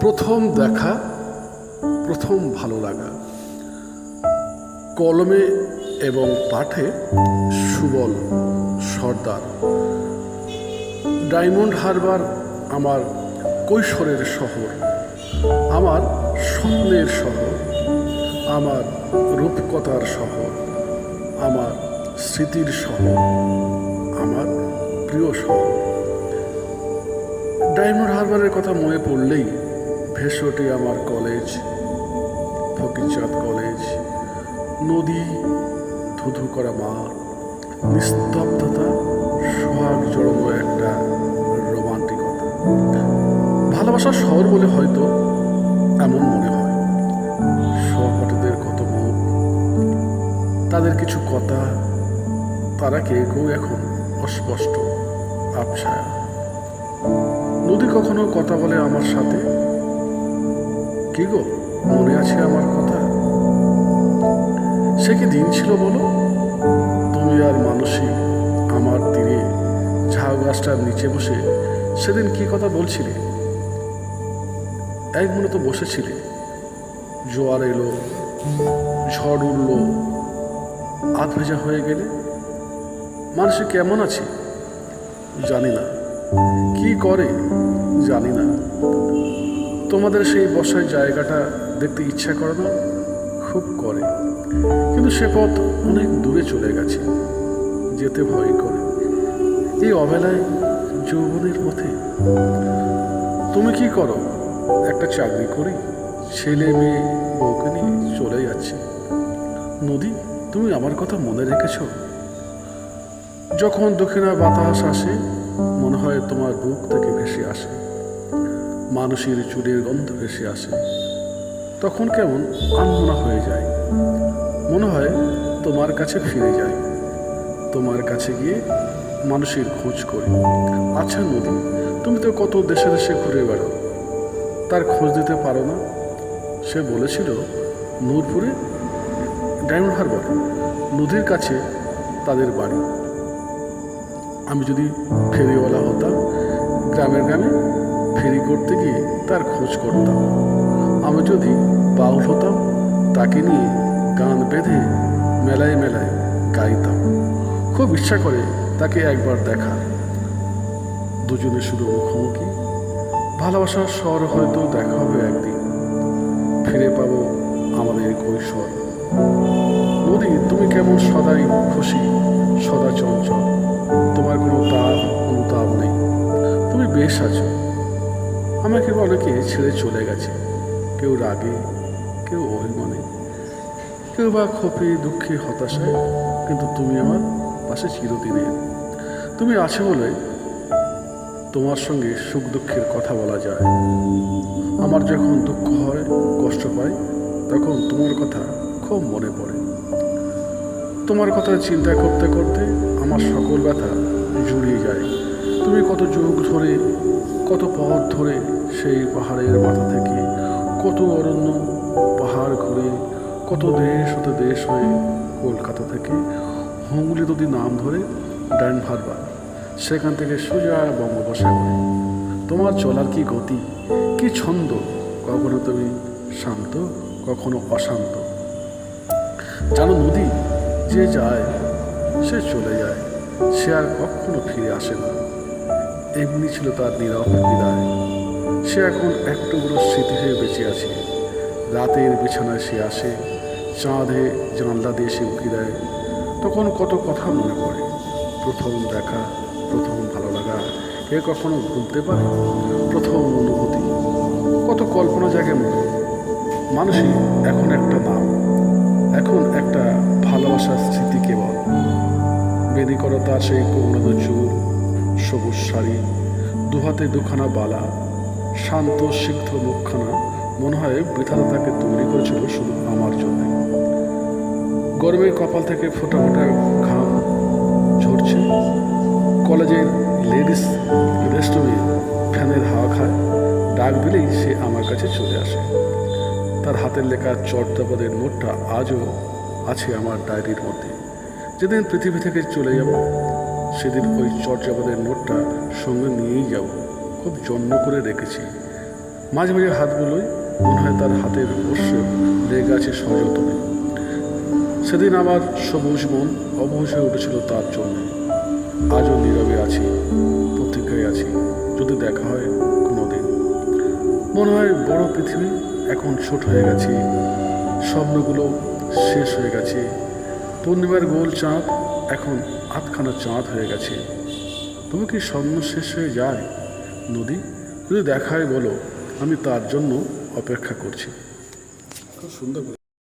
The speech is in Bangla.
প্রথম দেখা, প্রথম ভালো লাগা। কলমে এবং পাঠে সুবল, সর্দার। ডায়মন্ড হারবার আমার কৈশোরের শহর, আমার স্বপ্নের শহর, আমার রূপকথার শহর, আমার স্মৃতির শহর, আমার প্রিয় শহর। ডায়মন্ড হারবারের কথা মনে পড়লেই ভেসে ওঠে আমার কলেজ ফকিরচাঁদ কলেজ, নদী, ধুধু করা মাঠ, নিস্তব্ধতা, সোহাগ জড়ানো একটা রোমান্টিকতা। ভালোবাসার শহর বলে হয়তো এমন মনে হয়। সহপাঠীদের কত মুখ, তাদের কিছু কথা, তারা কেউ এখন অস্পষ্ট আবছায়া নদী কখনো কথা বলে আমার সাথে? কি গো, মনে আছে আমার কথা? সে কি দিন ছিল বলো? তুমি আর মানুষই আমার তীরে ঝাউ গাছটার নিচে বসে সেদিন কি কথা বলছিলে? এক মনে তো বসেছিলে। জোয়ার এলো, ঝড় উঠল আধ ভেজা হয়ে গেলে? মানুষ কেমন আছে? জানি না। কি করে, জানি না। তোমাদের সেই বসার জায়গাটা দেখতে ইচ্ছা করে না? খুব করে। কিন্তু সে পথ অনেক দূরে চলে গেছে। যেতে ভয় করে। এই অবেলায় যৌবনের পথে। তুমি কি করো? একটা চাকরি করি। ছেলে মেয়ে, বউকে নিয়ে চলে যাচ্ছে। নদী, তুমি আমার কথা মনে রেখেছ? যখন দক্ষিণা বাতাস আসে মনে হয় তোমার বুক থেকে ভেসে আসে, মানুষের চুলের গন্ধ ভেসে আসে। তখন কেমন আনমনা হয়ে যায়। মনে হয় তোমার কাছে ফিরে যায়। তোমার কাছে গিয়ে মানুষের খোঁজ করি। আচ্ছা নদী, তুমি তো কত দেশে দেশে ঘুরে বেড়াও। তার খোঁজ দিতে পারো না। সে বলেছিল, নূরপুরে? ডায়মন্ড হারবার, নদীর কাছে তাদের বাড়ি। আমি যদি ফেরিওয়ালা হতাম, গ্রামের গ্রামে ফেরি করতে গিয়ে তার খোঁজ করতাম। আমি যদি বাউল হতাম, তাকে নিয়ে গান বেঁধে মেলায় মেলায় গাইতাম। খুব ইচ্ছা করে তাকে একবার দেখা। দুজনে শুধু মুখোমুখি। ভালোবাসার স্বর হয়তো দেখা হবে একদিন। ফিরে পাবো আমাদের কৈশোর। নদী তুমি কেমন সদাই খুশি, সদা চঞ্চল। তোমার কোনো তার অনুতাপ নেই। তুমি বেশ আছো। আমাকে অনেকে ছেড়ে চলে গেছে? কেউ রাগে, কেউ অভিমানে। কেউ বা ক্ষোভে, দুঃখে, হতাশায়। কিন্তু তুমি আমার পাশে চিরদিনের তুমি আছো বলে তোমার সঙ্গে সুখ দুঃখের কথা বলা যায়। আমার যখন দুঃখ হয়, কষ্ট পাই, তখন তোমার কথা খুব মনে পড়ে। তোমার কথা চিন্তা করতে করতে আমার সকল ব্যথা জুড়িয়ে যায়। তুমি কত যুগ ধরে, কত পথ ধরে সেই পাহাড়ের মাথা থেকে কত অরণ্য পাহাড় ঘুরে, কত দেশ হতে দেশ হয়ে কলকাতা থেকে হুগলি নদী নাম ধরে ডাইন হারবার, সেখান থেকে সোজা বঙ্গোপসাগরে। তোমার চলার কি গতি, কি ছন্দ, কখনো তুমি শান্ত, কখনো অশান্ত? জানো নদী যে যায়, সে চলে যায়, সে আর কখনো ফিরে আসে না। এমনি ছিল তার নীরব বিদায়। সে এখন এক টুকরো স্মৃতি হয়ে বেঁচে আছে। রাতের বিছানায় সে আসে, চাঁদে জানলা দিয়ে সে উঁকি দেয়। তখন কত কথা মনে পড়ে। প্রথম দেখা, প্রথম ভালো লাগা, কে কখনো ভুলতে পারে? প্রথম অনুভূতি। কত কল্পনা জাগে মনে। মানুষই এখন একটা নাম। এখন একটা ভালোবাসার স্মৃতি কেবল। বেদি করো তার সেই কৌনদ চুল, সবুজ শাড়ি, দুহাতে দুখানা বালা, শান্ত সিদ্ধ মুখখানা, মনে হয় বৃথাতা তাকে তৈরি করেছিল শুধু আমার জন্য। গরমে কপাল থেকে ফোটা ফোটা ঘাম ঝরছে। কলেজের লেডিস রেস্টুরেন্ট ফ্যানের হাওয়া খায়, ডাক দিলেই সে আমার কাছে চলে আসে। তার হাতের লেখা চর্যাপদের নোটটা আজও আছে আমার ডায়েরির মধ্যে। যেদিন পৃথিবী থেকে চলে যাব, সেদিন ওই চর্যাপদের নোটটা সঙ্গে নিয়েই যাব। খুব যত্ন করে রেখেছি। মাঝে মাঝে হাতগুলোই মনে হয় তার হাতের স্পর্শ লেগে আছে সযতনে। সেদিন আমার সবুজ মন অবশ হয়ে উঠেছিল তার জন্য। আজও নীরবে আছি প্রতীক্ষায় আছি, যদি দেখা হয় কোনোদিন। মনে হয় বড় পৃথিবী এখন ছোট হয়ে গেছে। স্বপ্নগুলো শেষ হয়ে গেছে। পূর্ণিমার গোল চাঁদ এখন আধখানা চাঁদ হয়ে গেছে। তুমি কি স্বপ্ন শেষ হয়ে যায়? নদী, যদি দেখায় বলো, আমি তার জন্য অপেক্ষা করছি। খুব সুন্দর